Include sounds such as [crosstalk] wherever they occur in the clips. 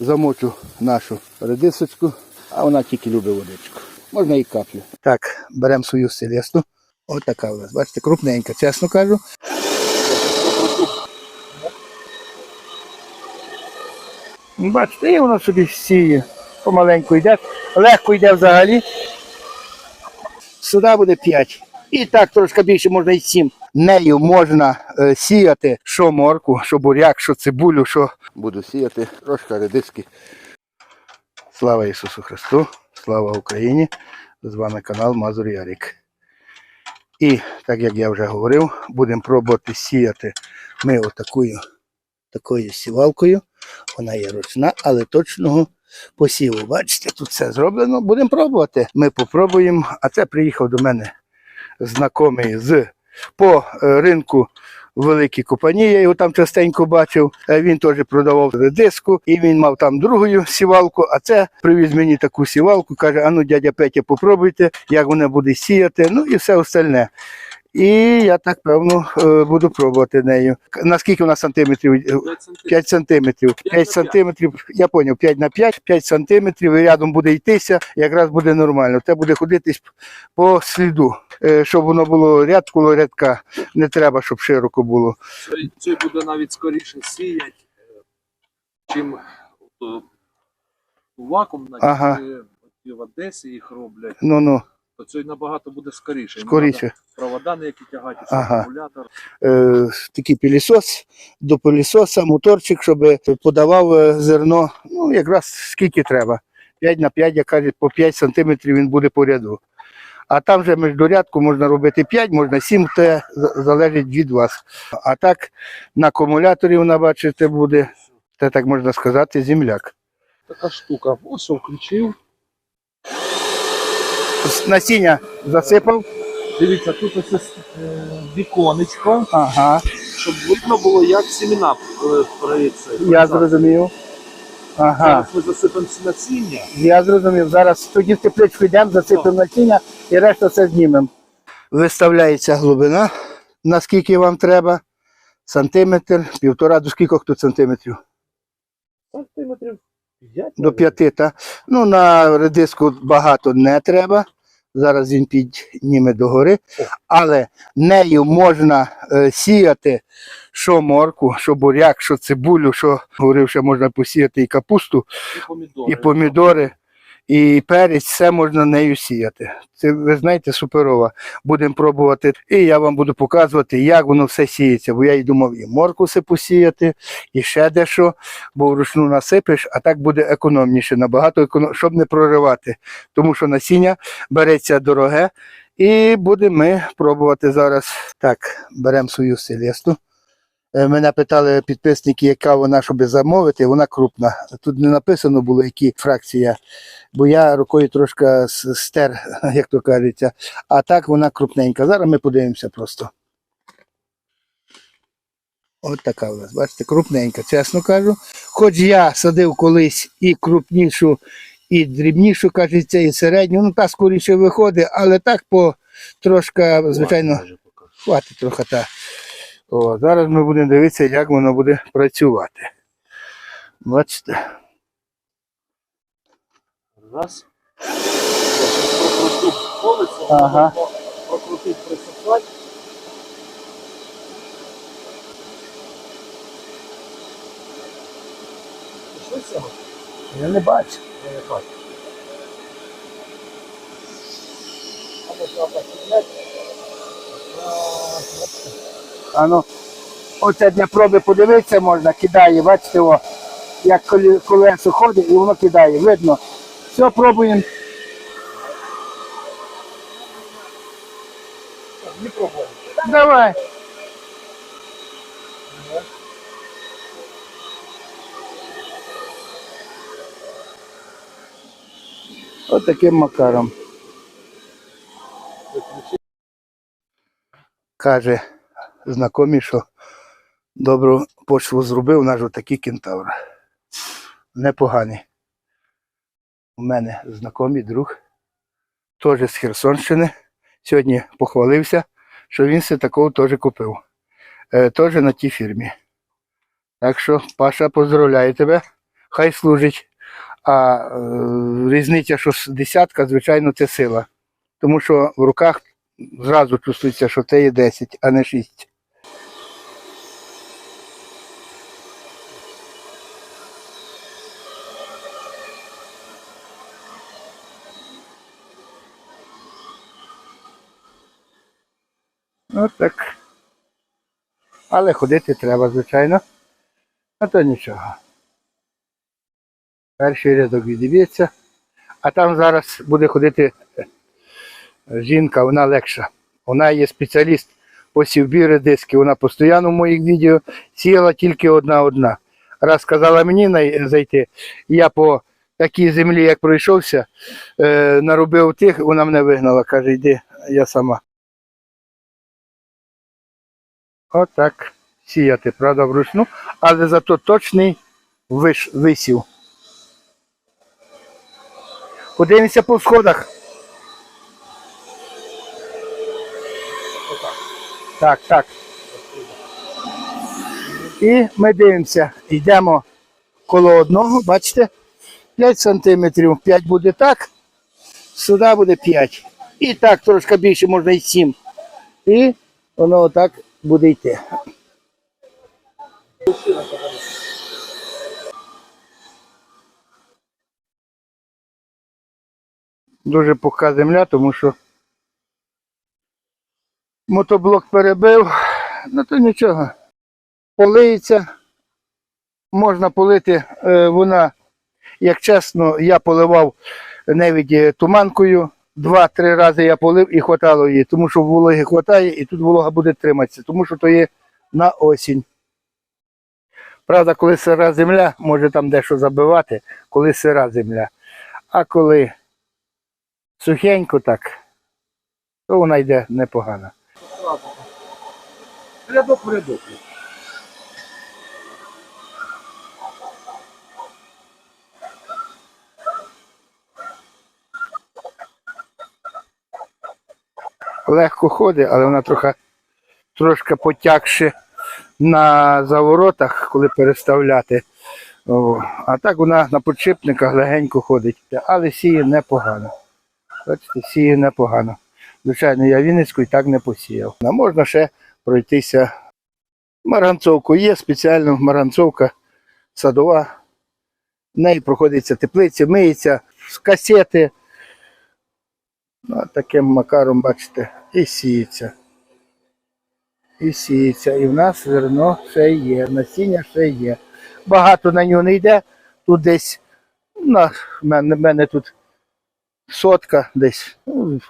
замочу нашу редисочку, а вона тільки любить водичку. Можна і каплю. Так, беремо свою селесту. Ось така у нас, бачите, крупненька, чесно кажу. Бачите, і воно собі сіє. Помаленьку йде, легко йде взагалі. Сюди буде 5. І так трошки більше можна і 7. Нею можна е, сіяти що морку, що буряк, що цибулю, що буду сіяти, трошки редиски. Слава Ісусу Христу, слава Україні! З вами канал Мазур Ярік. І так як я вже говорив, будемо пробувати сіяти ми отакою такою сівалкою. Вона є ручна, але точного посіву. Бачите, тут все зроблено. Будемо пробувати. Ми попробуємо. А це приїхав до мене знайомий з по е, ринку Великі Купані. Я його там частенько бачив. Е, Він теж продавав редиску, і він мав там другу сівалку. А це привіз мені таку сівалку. каже: а ну, дядя Петя, попробуйте, як вона буде сіяти. Ну і все остальне. І я так певно е, буду пробувати нею. Наскільки вона сантиметрів? Е, 5 сантиметрів. 5 сантиметрів, я поняв, 5 на 5, 5 сантиметрів, і рядом буде йтися, якраз буде нормально. Те буде ходитись по сліду, Е, щоб воно було ряд коло рядка. Не треба, щоб широко було. Цей буде навіть скоріше сіять, е, чим вакуум, навіть Ага. в Одесі їх роблять, Ну ну, то цей набагато буде скоріше. Скоріше. Провода ніякі тягати, Ага. акумулятор. Е, такий пилісос, до пилісоса, моторчик, щоб подавав е, зерно, ну якраз скільки треба. 5 на 5, як кажуть, по 5 сантиметрів він буде по ряду. А там вже міждорядку можна робити 5, можна 7, це залежить від вас. А так на акумуляторі вона, бачите, буде, це так можна сказати, земляк. Така штука. Ось включив. Насіння засипав. Дивіться, тут ось ось, е, віконечко, Ага, щоб видно було, як семена е, при я зрозумів. Ага. Зараз ми засипемо насіння. Я зрозумів. Зараз тоді в тепличку йдемо, засипемо насіння і решта все знімемо. Виставляється глибина, наскільки вам треба. Сантиметр, півтора, до скількох тут сантиметрів? Сантиметрів 5. До п'яти, так? Ну, на редиску багато не треба. Зараз він підніме догори. Але нею можна е, сіяти що морку, що буряк, що цибулю, що говорив, що можна посіяти і капусту. І помідори. і помідори, і перець, все можна нею сіяти. Це ви знаєте, суперова. Будемо пробувати. І я вам буду показувати, як воно все сіється. Бо я й думав, і морку все посіяти, і ще дещо, бо вручну насипеш, а так буде економніше, набагато економ... щоб не проривати. Тому що насіння береться дороге. І будемо ми пробувати зараз. Так, беремо свою селесту. Е, Мене питали підписники, яка вона, щоб замовити, вона крупна. Тут не написано було, які фракція, бо я рукою трошки стер, [laughs] як то кажеться, а так вона крупненька. Зараз ми подивимося просто. От така у нас, бачите, крупненька, чесно кажу. Хоч я садив колись і крупнішу, і дрібнішу, кажеться, і середню, ну та скоріше виходить, але так по трошки, звичайно, хватить трохи та. О, зараз ми будемо дивитися, як воно буде працювати. Бачите? Раз. Прокрутив колесо, Ага. прокрутив присипати. Що це? Я не бачу. Я не бачу. А можна посідати? А ну, оце для проби подивитися можна, кидає, бачите, о, як колесо ходить і воно кидає, видно. Все, пробуємо. Не пробував. Давай. От таким макаром. Каже знайомий, що добру почву зробив наш отакий кентавр. Непоганий. У мене знайомий друг, теж з Херсонщини. Сьогодні похвалився, що він все такого теж купив. Е, теж на тій фірмі. Так що, Паша, поздравляю тебе. хай служить. А е, різниця, що десятка, звичайно, це сила. Тому що в руках зразу чувствується, що це є 10, а не 6. От так. Але ходити треба, звичайно. А то нічого. Перший рядок відіб'ється, а там зараз буде ходити е, жінка, вона легша. Вона є спеціаліст по сівбі редиски. Вона постійно в моїх відео сіяла тільки одна одна. Раз сказала мені зайти, я по такій землі, як пройшовся, е, наробив тих, вона мене вигнала, каже, йди, я сама. Отак сіяти, правда, вручну, але зато точний виш, висів. Подивимося по сходах. Так, так. І ми дивимося, йдемо коло одного, бачите? 5 сантиметрів, 5 буде так, сюди буде 5. І так трошки більше, можна і 7. І воно отак буде йти. Дуже пухка земля, тому що мотоблок перебив, ну то нічого. Полиється, можна полити, е, вона, як чесно, я поливав навіть туманкою. Два-три рази я полив і хватало її, тому що вологи хватає і тут волога буде триматися, тому що то є на осінь. Правда, коли сира земля, може там дещо забивати, коли сира земля. А коли сухенько так, то вона йде непогано. Рядок в рядок. Легко ходить, але вона трохи трошки потягше на заворотах, коли переставляти. О, а так вона на підшипниках легенько ходить, але сіє непогано. Бачите, сіє непогано. Звичайно, я Вінницьку і так не посіяв. А можна ще пройтися. Маранцовку є спеціальна маранцовка садова. В неї проходиться теплиця, миється з касети. Ну, таким макаром, бачите, і сіється. І сіється. І в нас зерно ще є, насіння ще є. Багато на нього не йде. Тут десь, на мене, мене тут сотка десь. ну,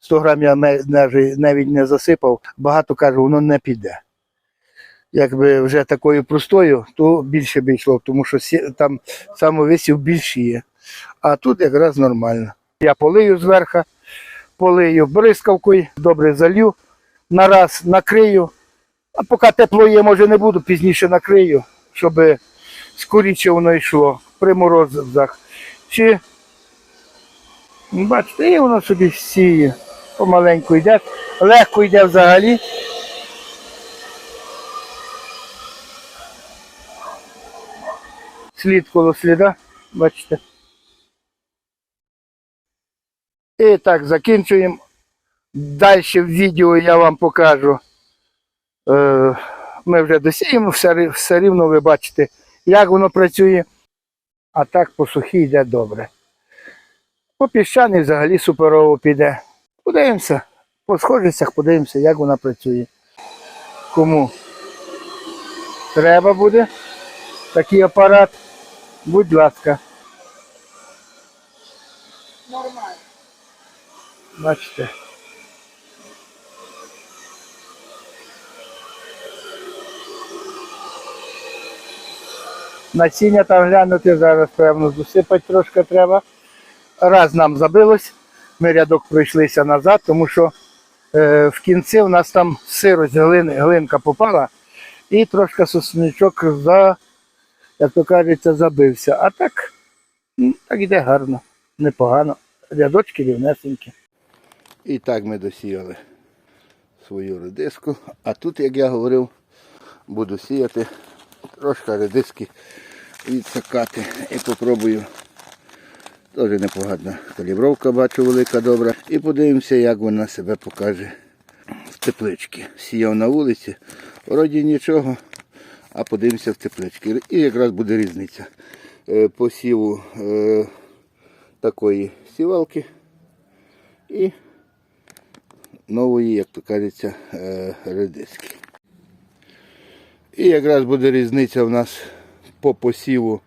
100 грам я навіть не засипав. Багато кажу, воно не піде. Якби вже такою простою, то більше б йшло, тому що там самовисів більші є. А тут якраз нормально. Я полию зверху, полию бризкавкою, добре залью, нараз накрию. А поки тепло є, може не буду, пізніше накрию, щоб скоріше воно йшло при морозах. Чи бачите, і воно собі сіє. Помаленьку йде, легко йде взагалі. Слід коло сліда, бачите. І так, закінчуємо. Далі в відео я вам покажу. Е, Ми вже досіємо, все, все рівно ви бачите, як воно працює. А так по сухій йде добре. По піщаній взагалі суперово піде. Подивимося, по схожістях подивимося, як вона працює. Кому треба буде такий апарат, будь ласка. Бачите. Насіння там глянути зараз, певно, досипати трошки треба. Раз нам забилось, ми рядок пройшлися назад, тому що е, в кінці у нас там сирость, глин, глинка попала і трошки сосничок за, як то кажеться, забився. А так, так іде гарно, непогано. Рядочки рівнесенькі. І так ми досіяли свою редиску. А тут, як я говорив, буду сіяти трошки редиски відсакати і попробую. Теж непогана калібровка, бачу, велика добра. І подивимося, як вона себе покаже в тепличці. Сіяв на вулиці, вроді нічого, а подивимося в тепличці. І якраз буде різниця. Е, Посіву е, такої сівалки і нової, як то кажеться, е, редиски. І якраз буде різниця в нас по посіву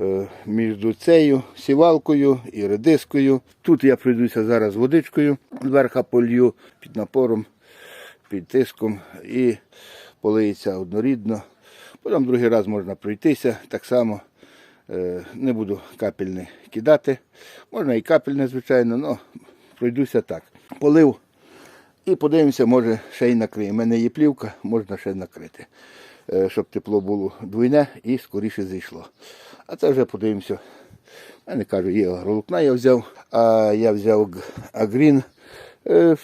е, між цією сівалкою і редискою. Тут я пройдуся зараз водичкою, зверха полью під напором, під тиском і полиється однорідно. Потім другий раз можна пройтися так само. Е, Не буду капельне кидати. Можна і капельне, звичайно, але пройдуся так. Полив і подивимося, може ще й накриє. У мене є плівка, можна ще накрити, Е, щоб тепло було двойне і скоріше зайшло. А це вже подивимося. У мене кажу, є агролукна я взяв, а я взяв агрін е,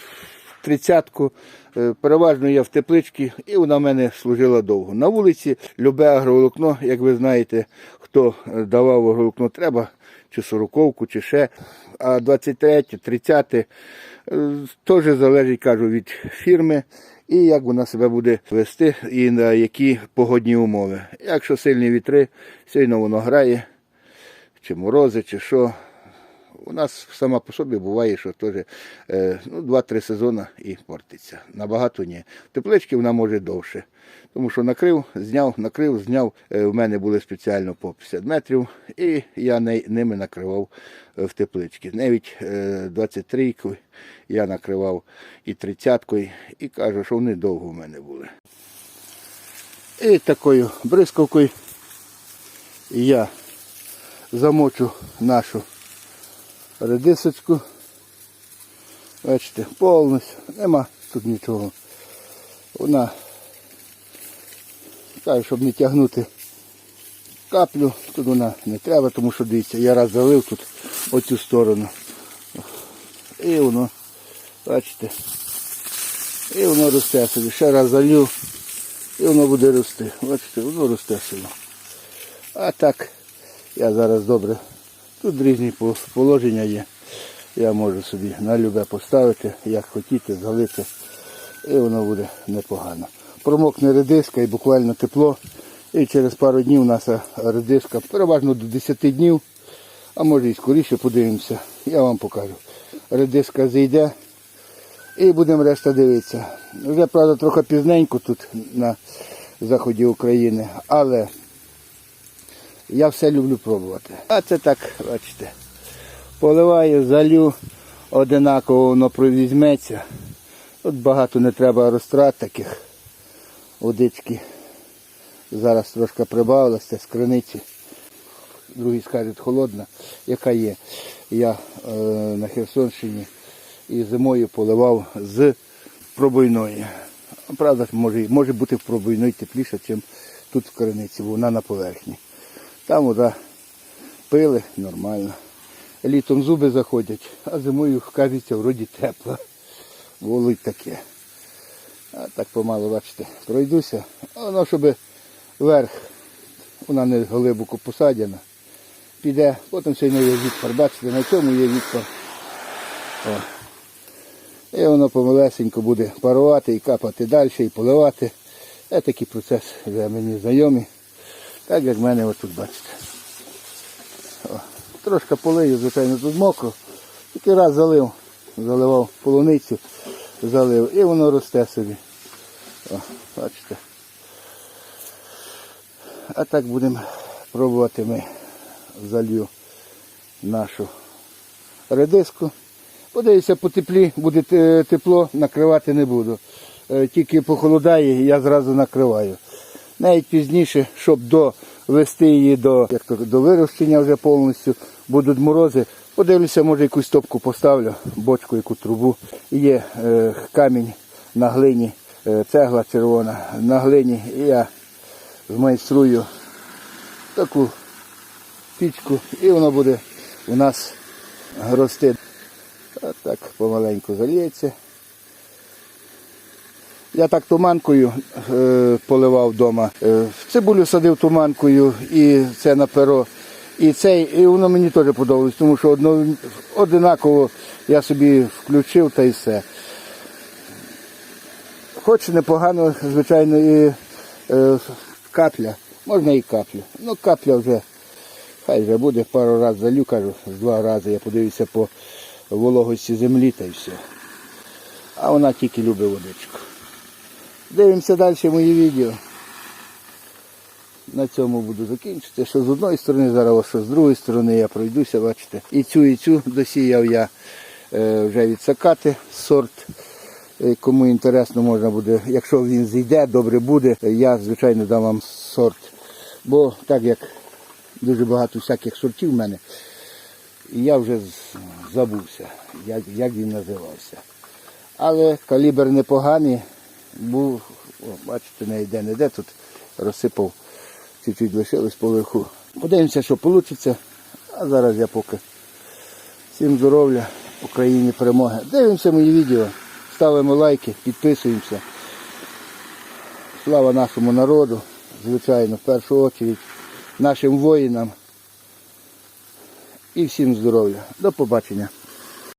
тридцятку. Е, Переважно я в тепличці, і вона в мене служила довго. На вулиці любе агроволокно, як ви знаєте, хто давав агроволокно, треба чи сороковку, чи ще. А 23, 30 е, теж залежить, кажу, від фірми і як вона себе буде вести, і на які погодні умови. Якщо сильні вітри, сильно воно грає, чи морози, чи що. У нас сама по собі буває, що теж е, ну, 2-3 сезони і портиться. Набагато ні. В тепличці вона може довше. Тому що накрив, зняв, накрив, зняв. Е, У мене були спеціально по 50 метрів, і я ними накривав е, в тепличці. Навіть е, 23-ку я накривав і 30-кою, і кажу, що вони довго в мене були. І такою бризкавкою я замочу нашу редисочку. Бачите, повністю, нема тут нічого. Вона каже, щоб не тягнути каплю, тут вона не треба, тому що дивіться, я раз залив тут оцю сторону. І воно, бачите, і воно росте собі. Ще раз залью, і воно буде рости. Бачите, воно росте собі. А так, я зараз добре. Тут різні положення є. Я можу собі на любе поставити, як хотіти, залити. І воно буде непогано. Промокне редиска і буквально тепло. І через пару днів у нас редиска переважно до 10 днів, а може і скоріше подивимося. Я вам покажу. Редиска зійде і будемо решта дивитися. Вже, правда, трохи пізненько тут на заході України, але я все люблю пробувати. А це так, бачите, поливаю, залю, одинаково воно провізьметься. Тут багато не треба розтрат таких. Водички зараз трошки прибавилася з криниці. Другі скажуть холодна, яка є. Я е, на Херсонщині і зимою поливав з пробойної. Правда, може, може бути в пробойної тепліше, ніж тут в криниці, бо вона на поверхні. Там вода пили нормально. Літом зуби заходять, а зимою, кажеться, вроді тепло. Волить таке. А так помалу, бачите, пройдуся. Воно, щоб вверх, вона не глибоко посадяна. Піде, потім сьогодні є відпар. Бачите, на цьому є відпар. О. І воно помалесенько буде парувати і капати далі, і поливати. Це такий процес вже мені знайомі. Так як в мене отут бачите. О, трошки полию, звичайно, тут мокро. Тільки раз залив, заливав полуницю, залив і воно росте собі. О, бачите. А так будемо пробувати ми залью нашу редиску. Подивіться, по теплі буде тепло, накривати не буду. Е, Тільки похолодає, я зразу накриваю. Навіть пізніше, щоб довести її до, як то, до вирощення вже повністю, будуть морози. Подивлюся, може якусь топку поставлю, бочку, яку трубу. Є е, камінь на глині, е, цегла червона на глині. І я змайструю таку пічку і воно буде у нас рости. А так помаленьку зальється. Я так туманкою е, поливав вдома. Е, цибулю садив туманкою і це на перо. І цей, і воно мені теж подобалось, тому що одно, одинаково я собі включив та й все. Хоч непогано, звичайно, і е, капля. Можна і каплю. Ну, капля вже, хай вже буде, пару разів залю, кажу, два рази я подивився по вологості землі та й все. А вона тільки любить водичку. Дивимося далі мої відео. На цьому буду закінчити. Що з одної сторони, зараз що з другої сторони я пройдуся, бачите. І цю, і цю досіяв я е, вже відсакати сорт. Е, Кому інтересно, можна буде, якщо він зійде, добре буде, я, звичайно, дам вам сорт. Бо так як дуже багато всяких сортів в мене, я вже забувся, як, як він називався. Але калібр непоганий, був, о, бачите, не йде, не йде, тут розсипав, чуть-чуть лишилось поверху. Подивимося, що вийде. А зараз я поки. Всім здоров'я, Україні перемоги. Дивимося мої відео, ставимо лайки, підписуємося. Слава нашому народу, звичайно, в першу чергу, нашим воїнам. І всім здоров'я. До побачення.